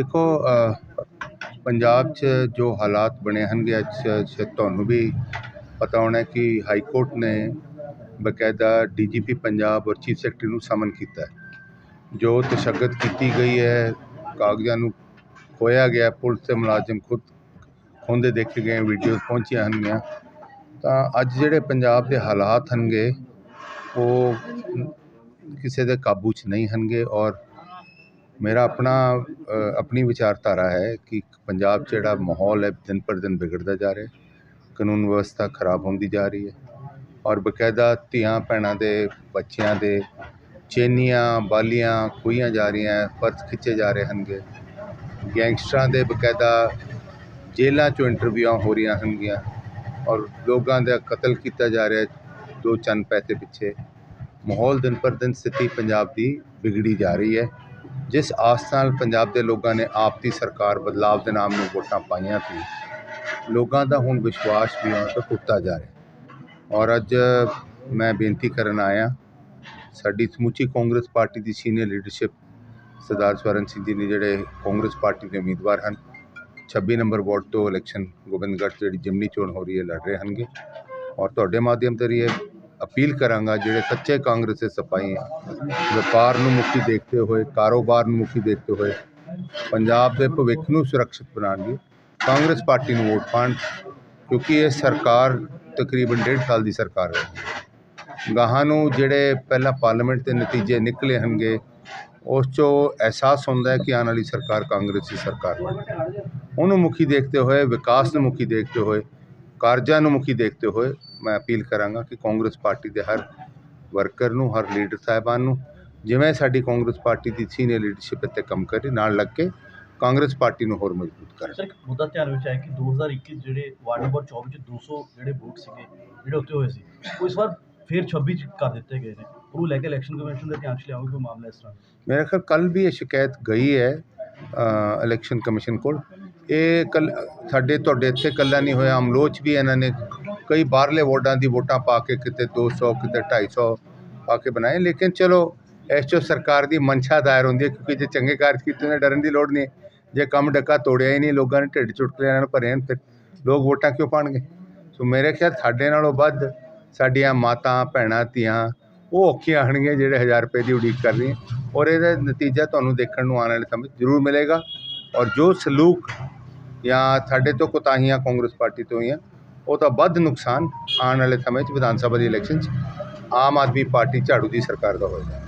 ਦੇਖੋ ਪੰਜਾਬ 'ਚ ਜੋ ਹਾਲਾਤ ਬਣੇ ਹਨਗੇ, ਅੱਜ ਤੁਹਾਨੂੰ ਵੀ ਪਤਾ ਹੋਣਾ ਕਿ ਹਾਈ ਕੋਰਟ ਨੇ ਬਕਾਇਦਾ ਡੀਜੀਪੀ ਪੰਜਾਬ ਔਰ ਚੀਫ ਸੈਕਟਰੀ ਨੂੰ ਸਮਨ ਕੀਤਾ ਜੋ ਤਸ਼ੱਦਦ ਕੀਤੀ ਗਈ ਹੈ, ਕਾਗਜ਼ਾਂ ਨੂੰ ਖੋਇਆ ਗਿਆ, ਪੁਲਿਸ ਦੇ ਮੁਲਾਜ਼ਮ ਖੁਦ ਖੋਂਦੇ ਦੇਖੇ ਗਏ, ਵੀਡੀਓਜ਼ ਪਹੁੰਚੀਆਂ ਹਨਗੀਆਂ ਤਾਂ ਅੱਜ ਜਿਹੜੇ ਪੰਜਾਬ ਦੇ ਹਾਲਾਤ ਹਨਗੇ, ਉਹ ਕਿਸੇ ਦੇ ਕਾਬੂ 'ਚ ਨਹੀਂ ਹਨਗੇ ਔਰ ਮੇਰਾ ਆਪਣਾ ਆਪਣੀ ਵਿਚਾਰਧਾਰਾ ਹੈ ਕਿ ਪੰਜਾਬ 'ਚ ਜਿਹੜਾ ਮਾਹੌਲ ਹੈ, ਦਿਨ ਪਰ ਦਿਨ ਵਿਗੜਦਾ ਜਾ ਰਿਹਾ ਕਾਨੂੰਨ ਵਿਵਸਥਾ ਖਰਾਬ ਹੁੰਦੀ ਜਾ ਰਹੀ ਹੈ। ਔਰ ਬਕਾਇਦਾ ਧੀਆਂ ਭੈਣਾਂ ਦੇ, ਬੱਚਿਆਂ ਦੇ ਚੇਨੀਆਂ, ਬਾਲੀਆਂ ਖੋਹੀਆਂ ਜਾ ਰਹੀਆਂ ਪਰਤ ਖਿੱਚੇ ਜਾ ਰਹੇ ਹਨਗੇ ਗੈਂਗਸਟਰਾਂ ਦੇ ਬਕਾਇਦਾ ਜੇਲ੍ਹਾਂ 'ਚੋਂ ਇੰਟਰਵਿਊਆਂ ਹੋ ਰਹੀਆਂ ਹਨਗੀਆਂ ਔਰ ਲੋਕਾਂ ਦਾ ਕਤਲ ਕੀਤਾ ਜਾ ਰਿਹਾ ਦੋ ਚੰਦ ਪੈਸੇ ਪਿੱਛੇ। ਮਾਹੌਲ ਦਿਨ ਪਰ ਦਿਨ ਸਥਿਤੀ ਪੰਜਾਬ ਦੀ ਵਿਗੜੀ ਜਾ ਰਹੀ ਹੈ। ਜਿਸ ਆਸ ਨਾਲ ਪੰਜਾਬ ਦੇ ਲੋਕਾਂ ਨੇ ਆਪ ਦੀ ਸਰਕਾਰ ਬਦਲਾਵ ਦੇ ਨਾਮ ਨੂੰ ਵੋਟਾਂ ਪਾਈਆਂ ਸੀ, ਲੋਕਾਂ ਦਾ ਹੁਣ ਵਿਸ਼ਵਾਸ ਵੀ ਉਹਨਾਂ ਤੋਂ ਟੁੱਟਦਾ ਜਾ ਰਿਹਾ। ਔਰ ਅੱਜ ਮੈਂ ਬੇਨਤੀ ਕਰਨ ਆਇਆ, ਸਾਡੀ ਸਮੁੱਚੀ ਕਾਂਗਰਸ ਪਾਰਟੀ ਦੀ ਸੀਨੀਅਰ ਲੀਡਰਸ਼ਿਪ ਸਰਦਾਰ ਸਵਰਨ ਸਿੰਘ ਜੀ ਨੇ ਜਿਹੜੇ ਕਾਂਗਰਸ ਪਾਰਟੀ ਦੇ ਉਮੀਦਵਾਰ ਹਨ 26 ਨੰਬਰ ਵਾਰਡ ਤੋਂ ਇਲੈਕਸ਼ਨ ਗੋਬਿੰਦਗੜ੍ਹ 'ਚ ਜਿਹੜੀ ਜਿਮਨੀ ਚੋਣ ਹੋ ਰਹੀ ਹੈ, ਲੜ ਰਹੇ ਹਨਗੇ ਔਰ ਤੁਹਾਡੇ ਮਾਧਿਅਮ ਤੇ ਇਹ ਅਪੀਲ ਕਰਾਂਗਾ ਜਿਹੜੇ ਸੱਚੇ ਕਾਂਗਰਸ ਦੇ ਸਿਪਾਹੀ ਹੈ, ਵਪਾਰ ਨੂੰ ਮੁਖੀ ਦੇਖਦੇ ਹੋਏ, ਕਾਰੋਬਾਰ ਨੂੰ ਮੁਖੀ ਦੇਖਦੇ ਹੋਏ, ਪੰਜਾਬ ਦੇ ਭਵਿੱਖ ਨੂੰ ਸੁਰੱਖਿਅਤ ਬਣਾਉਣਗੇ ਕਾਂਗਰਸ ਪਾਰਟੀ ਨੂੰ ਵੋਟ ਪਾਉਣ, ਕਿਉਂਕਿ ਇਹ ਸਰਕਾਰ ਤਕਰੀਬਨ ਡੇਢ ਸਾਲ ਦੀ ਸਰਕਾਰ ਹੈ। ਗਾਹਾਂ ਨੂੰ ਜਿਹੜੇ ਪਹਿਲਾਂ ਪਾਰਲੀਮੈਂਟ ਦੇ ਨਤੀਜੇ ਨਿਕਲੇ ਹਨਗੇ ਉਸ 'ਚੋਂ ਅਹਿਸਾਸ ਹੁੰਦਾ ਹੈ ਕਿ ਆਉਣ ਵਾਲੀ ਸਰਕਾਰ ਕਾਂਗਰਸ ਦੀ ਸਰਕਾਰ ਬਣ ਉਹਨੂੰ ਮੁਖੀ ਦੇਖਦੇ ਹੋਏ, ਵਿਕਾਸ ਨੂੰ ਮੁਖੀ ਦੇਖਦੇ ਹੋਏ ਕਾਰਜਾਂ ਨੂੰ ਮੁਖੀ ਦੇਖਦੇ ਹੋਏ ਮੈਂ ਅਪੀਲ ਕਰਾਂਗਾ ਕਿ ਕਾਂਗਰਸ ਪਾਰਟੀ ਦੇ ਹਰ ਵਰਕਰ ਨੂੰ ਹਰ ਲੀਡਰ ਸਾਹਿਬਾਨ ਨੂੰ ਜਿਵੇਂ ਸਾਡੀ ਕਾਂਗਰਸ ਪਾਰਟੀ ਦੀ ਸੀਨੀਅਰ ਲੀਡਰਸ਼ਿਪ ਇੱਥੇ ਕੰਮ ਕਰੇ ਨਾਲ ਲੱਗ ਕੇ ਕਾਂਗਰਸ ਪਾਰਟੀ ਨੂੰ ਹੋਰ ਮਜ਼ਬੂਤ ਕਰਨ ਸਰ ਇੱਕ ਮੁੱਦਾ ਧਿਆਨ ਵਿੱਚ ਆਇਆ ਕਿ 2021 ਜਿਹੜੇ ਵਾਰਡ ਨੰਬਰ 24 ਚ 200 ਜਿਹੜੇ ਵੋਟ ਸੀਗੇ ਜਿਹੜੇ ਉੱਤੇ ਹੋਏ ਸੀ ਉਹ ਇਸ ਵਾਰ ਫਿਰ 26 ਚ ਕਰ ਦਿੱਤੇ ਗਏ ਨੇ। ਉਹ ਲੈ ਕੇ ਇਲੈਕਸ਼ਨ ਕਮਿਸ਼ਨ ਦੇ ਧਿਆਨ ਚ ਲਿਆਓਗੇ ਕੋਈ ਮਾਮਲਾ ਇਸ ਤਰ੍ਹਾਂ? ਮੇਰੇ ਖਿਆਲ ਕੱਲ ਵੀ ਇਹ ਸ਼ਿਕਾਇਤ ਗਈ ਹੈ ਇਲੈਕਸ਼ਨ ਕਮਿਸ਼ਨ ਕੋਲ। ਇਹ ਕੱਲ, ਸਾਡੇ, ਤੁਹਾਡੇ ਇੱਥੇ ਇਕੱਲਾ ਨਹੀਂ ਹੋਇਆ, ਅਮਲੋਚ ਵੀ ਇਹਨਾਂ ਨੇ ਕਈ ਬਾਹਰਲੇ ਵਾਰਡਾਂ ਦੀ ਵੋਟਾਂ ਪਾ ਕੇ ਕਿਤੇ 200 ਕਿਤੇ 250 ਪਾ ਕੇ ਬਣਾਏ। ਲੇਕਿਨ ਚਲੋ, ਇਸ 'ਚੋਂ ਸਰਕਾਰ ਦੀ ਮਨਸ਼ਾ ਦਾਇਰ ਹੁੰਦੀ ਹੈ, ਕਿਉਂਕਿ ਜੇ ਚੰਗੇ ਕਾਰਜ ਕੀਤੇ ਨੇ, ਡਰਨ ਦੀ ਲੋੜ ਨਹੀਂ ਹੈ। ਜੇ ਕੰਮ ਡੱਕਾ ਤੋੜਿਆ ਹੀ ਨਹੀਂ, ਲੋਕਾਂ ਨੇ ਢਿੱਡ ਚੁਟਕਲੇ ਨਾਲ ਭਰੇ ਹਨ ਫਿਰ ਲੋਕ ਵੋਟਾਂ ਕਿਉਂ ਪਾਣਗੇ? ਸੋ ਮੇਰੇ ਖਿਆਲ ਸਾਡੇ ਨਾਲੋਂ ਵੱਧ ਸਾਡੀਆਂ ਮਾਤਾਂ, ਭੈਣਾਂ, ਧੀਆਂ, ਉਹ ਔਖੀਆਂ ਹਣਗੀਆਂ ਜਿਹੜੇ 1000 ਰੁਪਏ ਦੀ ਉਡੀਕ ਕਰ ਰਹੀਆਂ। ਔਰ ਇਹਦਾ ਨਤੀਜਾ ਤੁਹਾਨੂੰ ਦੇਖਣ ਨੂੰ ਆਉਣ ਵਾਲੇ ਸਮੇਂ ਜ਼ਰੂਰ ਮਿਲੇਗਾ। ਔਰ ਜੋ ਸਲੂਕ ਜਾਂ ਸਾਡੇ ਤੋਂ ਕੋਤਾਹੀਆਂ ਕਾਂਗਰਸ ਪਾਰਟੀ ਤੋਂ ਹੋਈਆਂ ਉਹ ਤਾਂ ਵੱਧ ਨੁਕਸਾਨ ਆਉਣ ਵਾਲੇ ਸਮੇਂ 'ਚ ਵਿਧਾਨ ਸਭਾ ਦੀ ਇਲੈਕਸ਼ਨ 'ਚ ਆਮ ਆਦਮੀ ਪਾਰਟੀ ਝਾੜੂ ਦੀ ਸਰਕਾਰ ਦਾ ਹੋਏਗਾ।